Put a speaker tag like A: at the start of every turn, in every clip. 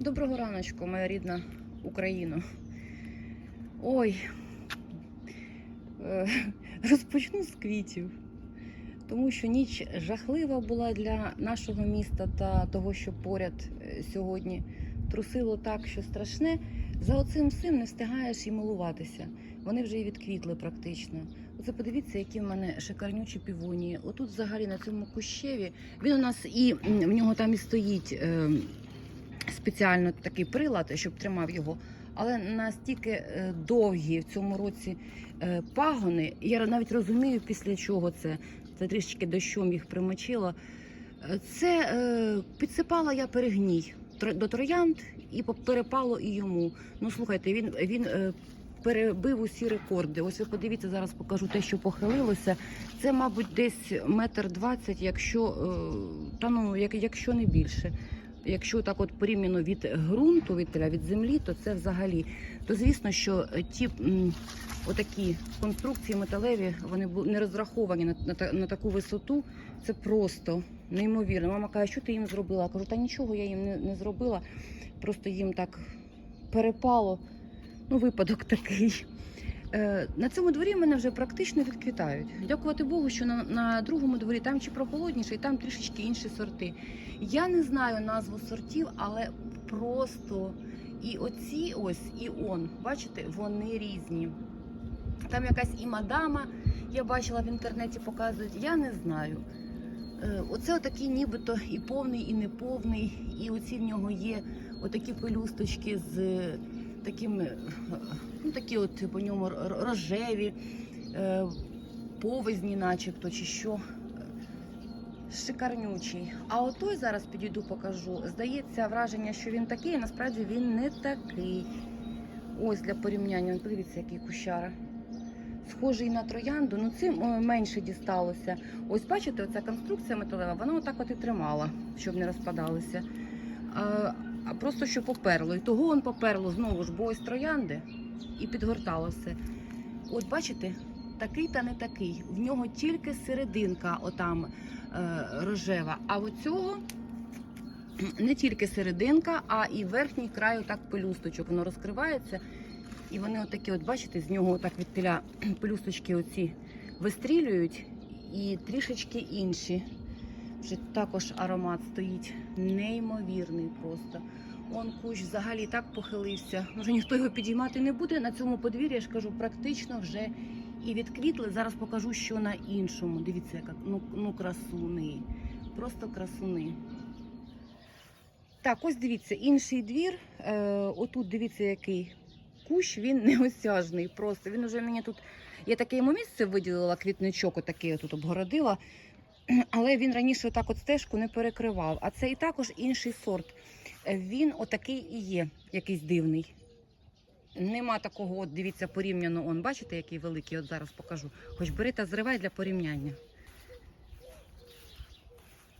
A: Доброго раночку, моя рідна Україна. Ой, е, розпочну з квітів, тому що ніч жахлива була для нашого міста та того, що поряд е, сьогодні трусило так, що страшне. За оцим всім не встигаєш і милуватися. Вони вже і відквітли практично. Оце подивіться, які в мене шикарнючі півонії. Отут, взагалі, на цьому кущеві він у нас і в нього там і стоїть. Спеціально такий прилад, щоб тримав його. Але настільки е, довгі в цьому році е, пагони, я навіть розумію, після чого це. Це трішечки дощом їх примочило. Це е, підсипала я перегній до троянд і перепало і йому. Ну слухайте, він, він е, перебив усі рекорди. Ось ви подивіться, зараз покажу те, що похилилося. Це, мабуть, десь метр двадцять, якщо е, та ну, як, якщо не більше. Якщо так от порівняно від ґрунту, від, теля, від землі, то це взагалі. То звісно, що ті отакі конструкції металеві, вони не розраховані на, на, на таку висоту. Це просто неймовірно. Мама каже, що ти їм зробила? Я кажу, та нічого я їм не, не зробила. Просто їм так перепало. Ну, випадок такий. Е, На цьому дворі мене вже практично відквітають. Дякувати Богу, що на, на другому дворі там чи прохолодніше, і там трішечки інші сорти. Я не знаю назву сортів, але просто і оці ось, і он, бачите, вони різні. Там якась і мадама, я бачила в інтернеті, показують, я не знаю. Е, Оце отакий нібито і повний, і неповний, і оці в нього є отакі пелюсточки з такими, е, ну такі от по ньому рожеві, е, повезні, начебто, чи що. Шикарнючий. А отой зараз підійду, покажу. Здається, враження, що він такий, а насправді він не такий. Ось для порівняння. Подивіться, який кущара. Схожий на троянду, ну цим о, менше дісталося. Ось бачите, оця конструкція металева, вона отак от і тримала, щоб не розпадалися. А, а просто що поперло. І того он поперло знову ж, бо ось троянди і підгортало все. От бачите, такий та не такий. В нього тільки серединка отам е, рожева. А у цього не тільки серединка, а і верхній край отак пелюсточок. Воно розкривається. І вони отакі, от бачите, з нього отак від теля пелюсточки оці вистрілюють і трішечки інші. Вже також аромат стоїть неймовірний просто. Он кущ взагалі так похилився. Вже ніхто його підіймати не буде. На цьому подвір'ї, я ж кажу, практично вже і відквітли. Зараз покажу, що на іншому. Дивіться, яка ну, ну красуни. Просто красуни. Так, ось дивіться, інший двір. Е, отут дивіться, який кущ, він неосяжний. Просто він уже мені тут. Я таке йому місце виділила, квітничок, отакий отут обгородила. Але він раніше отак от стежку не перекривав. А це і також інший сорт. Він отакий і є, якийсь дивний. Нема такого, от дивіться, порівняно. Он, бачите, який великий, от зараз покажу. Хоч бери та зривай для порівняння.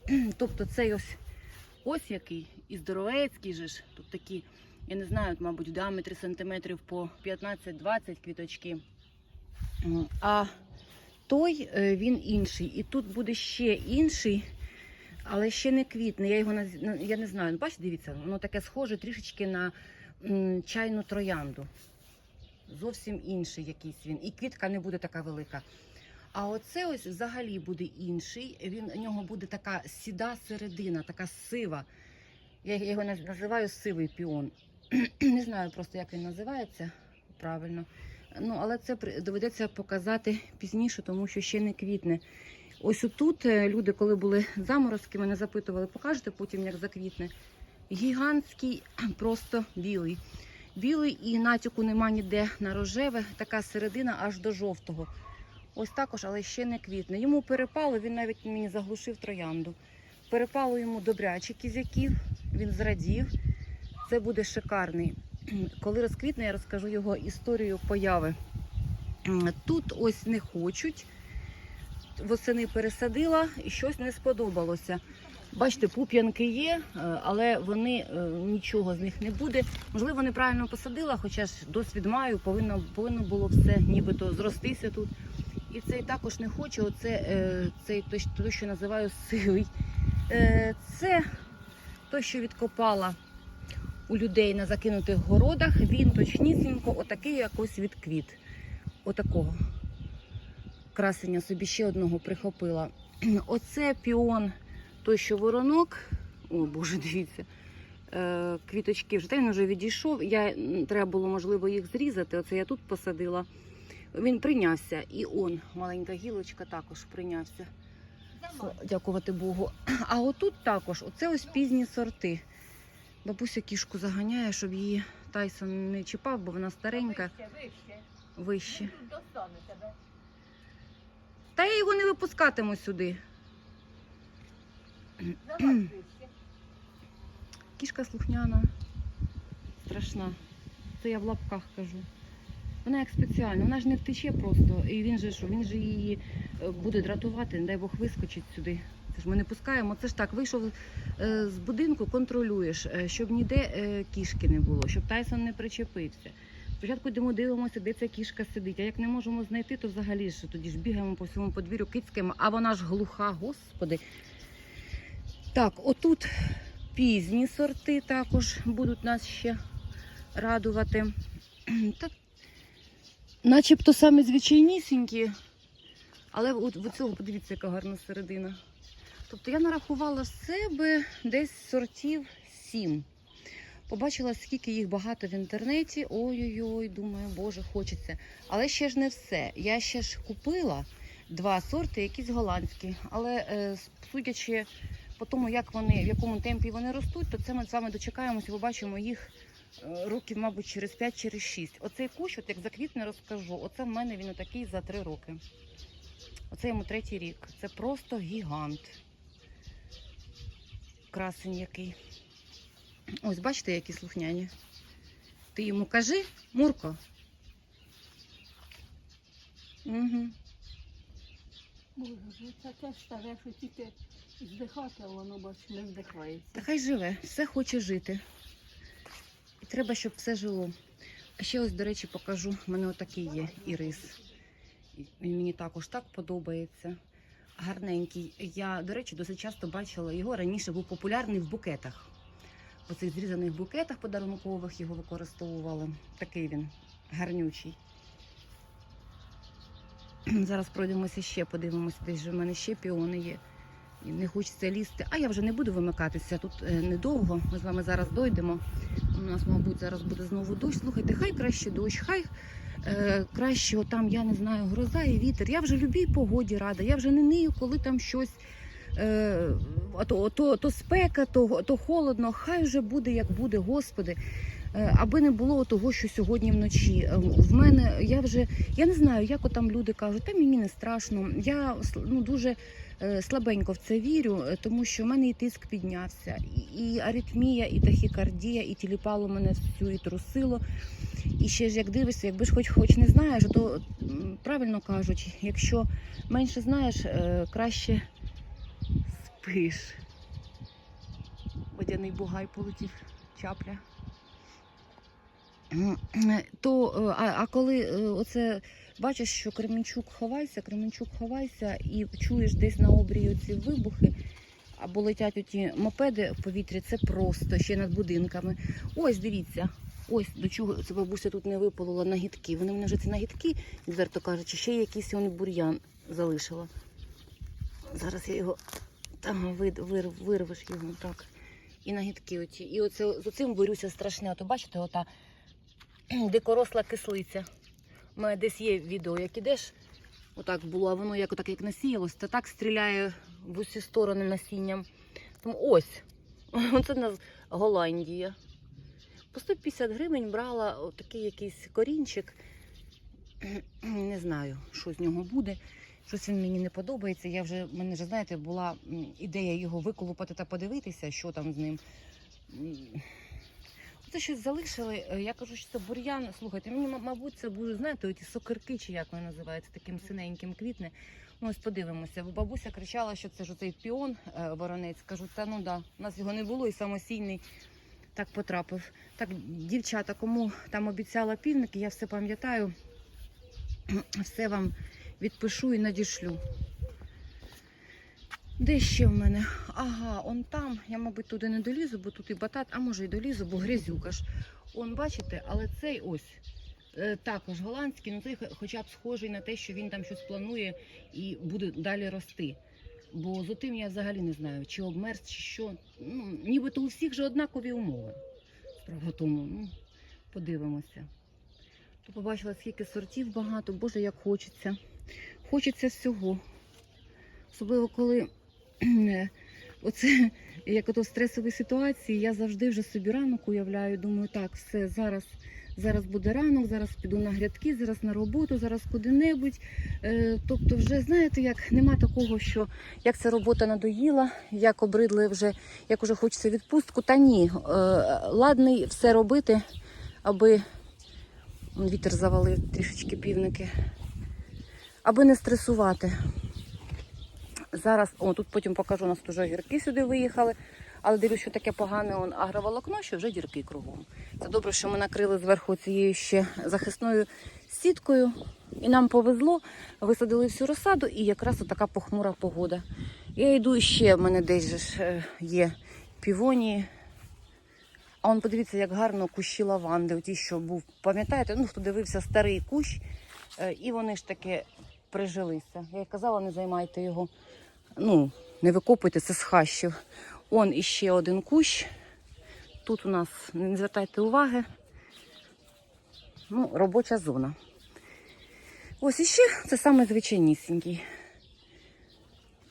A: Тобто цей ось ось який і здоровецький же ж. Тут такі, я не знаю, мабуть, в сантиметрів по 15-20 квіточки. А той е, він інший. І тут буде ще інший, але ще не квітне. Я його я не знаю. Ну, Бачите, дивіться, воно таке схоже трішечки на чайну троянду. Зовсім інший якийсь він. І квітка не буде така велика. А оце ось взагалі буде інший. Він у нього буде така сіда середина, така сива. Я його називаю сивий піон. Не знаю просто, як він називається правильно. Ну, але це доведеться показати пізніше, тому що ще не квітне. Ось отут е, люди, коли були заморозки, мене запитували, покажете потім, як заквітне. Гігантський, просто білий. Білий і натяку нема ніде на рожеве, така середина аж до жовтого. Ось також, але ще не квітне. Йому перепало, він навіть мені заглушив троянду. Перепало йому добряче кізяків, він зрадів. Це буде шикарний. Коли розквітне, я розкажу його історію появи. Тут ось не хочуть. Восени пересадила і щось не сподобалося. Бачите, пуп'янки є, е, але вони е, нічого з них не буде. Можливо, неправильно посадила, хоча ж досвід маю, повинно, повинно було все нібито зростися тут. І цей також не хоче. Оце е, цей той, що називаю сивий. Це той, що відкопала у людей на закинутих городах. Він точнісінько отакий якось відквіт. Отакого. Красення собі ще одного прихопила. Оце піон, той, що воронок. О, Боже, дивіться. Е, квіточки вже він вже відійшов. Я треба було можливо їх зрізати. Оце я тут посадила. Він прийнявся. І он, маленька гілочка, також прийнявся. Дякувати Богу. А отут також, оце ось пізні сорти. Бабуся кішку заганяє, щоб її Тайсон не чіпав, бо вона старенька,
B: Вище, вище.
A: вище.
B: Тебе.
A: Та я його не випускатиму сюди.
B: Вище.
A: Кішка слухняна, страшна. Це я в лапках кажу. Вона як спеціально, вона ж не втече просто. І він же що, він же її е, буде дратувати, не дай Бог вискочить сюди. Це ж ми не пускаємо. Це ж так, вийшов е, з будинку, контролюєш, е, щоб ніде кішки не було, щоб Тайсон не причепився. Спочатку йдемо дивимося, де ця кішка сидить. А як не можемо знайти, то взагалі ж тоді ж бігаємо по всьому подвір'ю кицькаємо, а вона ж глуха, господи. Так, отут пізні сорти також будуть нас ще радувати. Так, начебто саме звичайнісінькі, але от в цього подивіться, яка гарна середина. Тобто я нарахувала в себе десь сортів сім. Побачила, скільки їх багато в інтернеті. Ой-ой-ой, думаю, боже, хочеться. Але ще ж не все. Я ще ж купила два сорти, якісь голландські. Але е, судячи по тому, як вони, в якому темпі вони ростуть, то це ми з вами дочекаємося, побачимо їх років, мабуть, через 5 через 6. Оцей кущ, от як заквітне, розкажу. Оце в мене він отакий за 3 роки. Оце йому третій рік. Це просто гігант. Красень який. Ось, бачите, які слухняні. Ти йому кажи, Мурко. Угу.
B: Боже, це те старе, що тільки здихати, а воно бач, не вдихається.
A: Та хай живе, все хоче жити. Треба, щоб все жило. А ще ось, до речі, покажу. У мене отакий є ірис. Він мені також так подобається. Гарненький. Я, до речі, досить часто бачила його. Раніше був популярний в букетах. В цих зрізаних букетах подарункових його використовували. Такий він гарнючий. Зараз пройдемося ще, подивимося, десь же в мене ще піони є. Не хочеться лізти. А я вже не буду вимикатися тут е, недовго. Ми з вами зараз дойдемо. У нас, мабуть, зараз буде знову дощ. Слухайте, хай краще дощ, хай е, краще там, я не знаю, гроза і вітер. Я вже любій погоді рада. Я вже не нею, коли там щось. Е, то, то, то спека, то, то холодно, хай вже буде, як буде, Господи. Е, Аби не було того, що сьогодні вночі. Е, В мене я вже я не знаю, як там люди кажуть, та мені не страшно. Я ну дуже е, слабенько в це вірю, тому що в мене і тиск піднявся, і, аритмія, і тахікардія, і тіліпало мене всю, і трусило. І ще ж як дивишся, якби ж хоч хоч не знаєш, то правильно кажуть, якщо менше знаєш, краще спиш. Водяний бугай полетів, чапля. То, е, а, а коли е, оце бачиш, що Кременчук ховайся, Кременчук ховайся, і чуєш десь на обрії ці вибухи, або летять оті мопеди в повітрі, це просто ще над будинками. Ось дивіться, ось до чого це бабуся тут не випалила нагідки. Вони мене вже ці нагідки, відверто кажучи, ще якийсь вони бур'ян залишила. Зараз я його там вир, вир, вирвеш його так. І нагідки оті. І оце з оцим борюся страшне. То бачите, ота дикоросла кислиця. У мене десь є відео, як ідеш, отак було, а воно як отак як насіялось, та так стріляє в усі сторони насінням. Тому ось, оце в нас Голландія. По 150 гривень брала такий якийсь корінчик. Не знаю, що з нього буде. Щось він мені не подобається. Я вже, мене вже, знаєте, була ідея його виколупати та подивитися, що там з ним. Це щось залишили. Е, Я кажу, що це бур'ян. Слухайте, мені, мабуть, це будуть, знаєте, оті сокирки, чи як вони називаються, таким синеньким квітне. Ну, ось подивимося. Бабуся кричала, що це ж оцей піон е, воронець. Кажу, та ну да, у нас його не було і самостійний так потрапив. Так, дівчата, кому там обіцяла півники, я все пам'ятаю, все вам відпишу і надішлю. Де ще в мене? Ага, он там. Я, мабуть, туди не долізу, бо тут і батат, а може й долізу, бо грязюка ж. Он, бачите, але цей ось е, також голландський, ну цей хоча б схожий на те, що він там щось планує і буде далі рости. Бо з отим я взагалі не знаю, чи обмерз, чи що. Ну, нібито у всіх же однакові умови. Справа тому, ну, подивимося. То побачила, скільки сортів багато, боже, як хочеться. Хочеться всього. Особливо, коли оце як ото в стресовій ситуації, я завжди вже собі ранок уявляю, думаю, так, все, зараз, зараз буде ранок, зараз піду на грядки, зараз на роботу, зараз куди-небудь. Е, тобто, вже знаєте, як нема такого, що як ця робота надоїла, як обридли вже, як уже хочеться відпустку. Та ні, е, ладний все робити, аби вітер завалив трішечки півники, аби не стресувати. Зараз, о, тут потім покажу, у нас вже гірки сюди виїхали. Але дивлюсь, що таке погане он, агроволокно, що вже дірки кругом. Це добре, що ми накрили зверху цією ще захисною сіткою. І нам повезло, висадили всю розсаду, і якраз така похмура погода. Я йду ще, в мене десь же е, є півонії. А он подивіться, як гарно кущі лаванди, оті, що був, пам'ятаєте, ну хто дивився старий кущ, е, і вони ж таки прижилися. Я казала, не займайте його, ну, не викопуйте, це з хащів. Он іще один кущ. Тут у нас не звертайте уваги. Ну, робоча зона. Ось іще це саме звичайнісінький.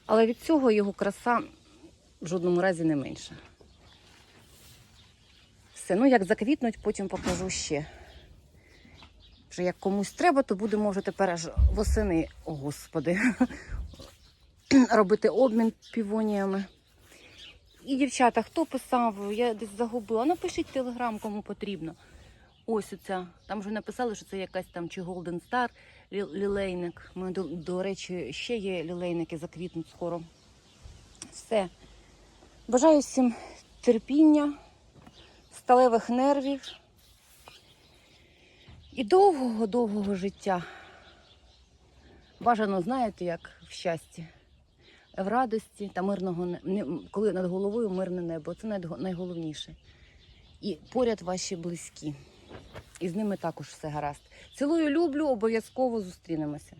A: Але від цього його краса в жодному разі не менша. Все, ну як заквітнуть, потім покажу ще. Вже як комусь треба, то будемо вже тепер восени, о господи, робити обмін півоніями. І дівчата, хто писав, я десь загубила. Напишіть телеграм, кому потрібно. Ось оця. Там вже написали, що це якась там чи Golden Star лілейник. Ми, до, до речі, ще є лілейники, заквітнуть скоро. Все. Бажаю всім терпіння, сталевих нервів і довгого-довгого життя. Бажано, знаєте, як в щасті, в радості та мирного коли над головою мирне небо. Це найго- найголовніше. І поряд ваші близькі. І з ними також все гаразд. Цілую, люблю, обов'язково зустрінемося.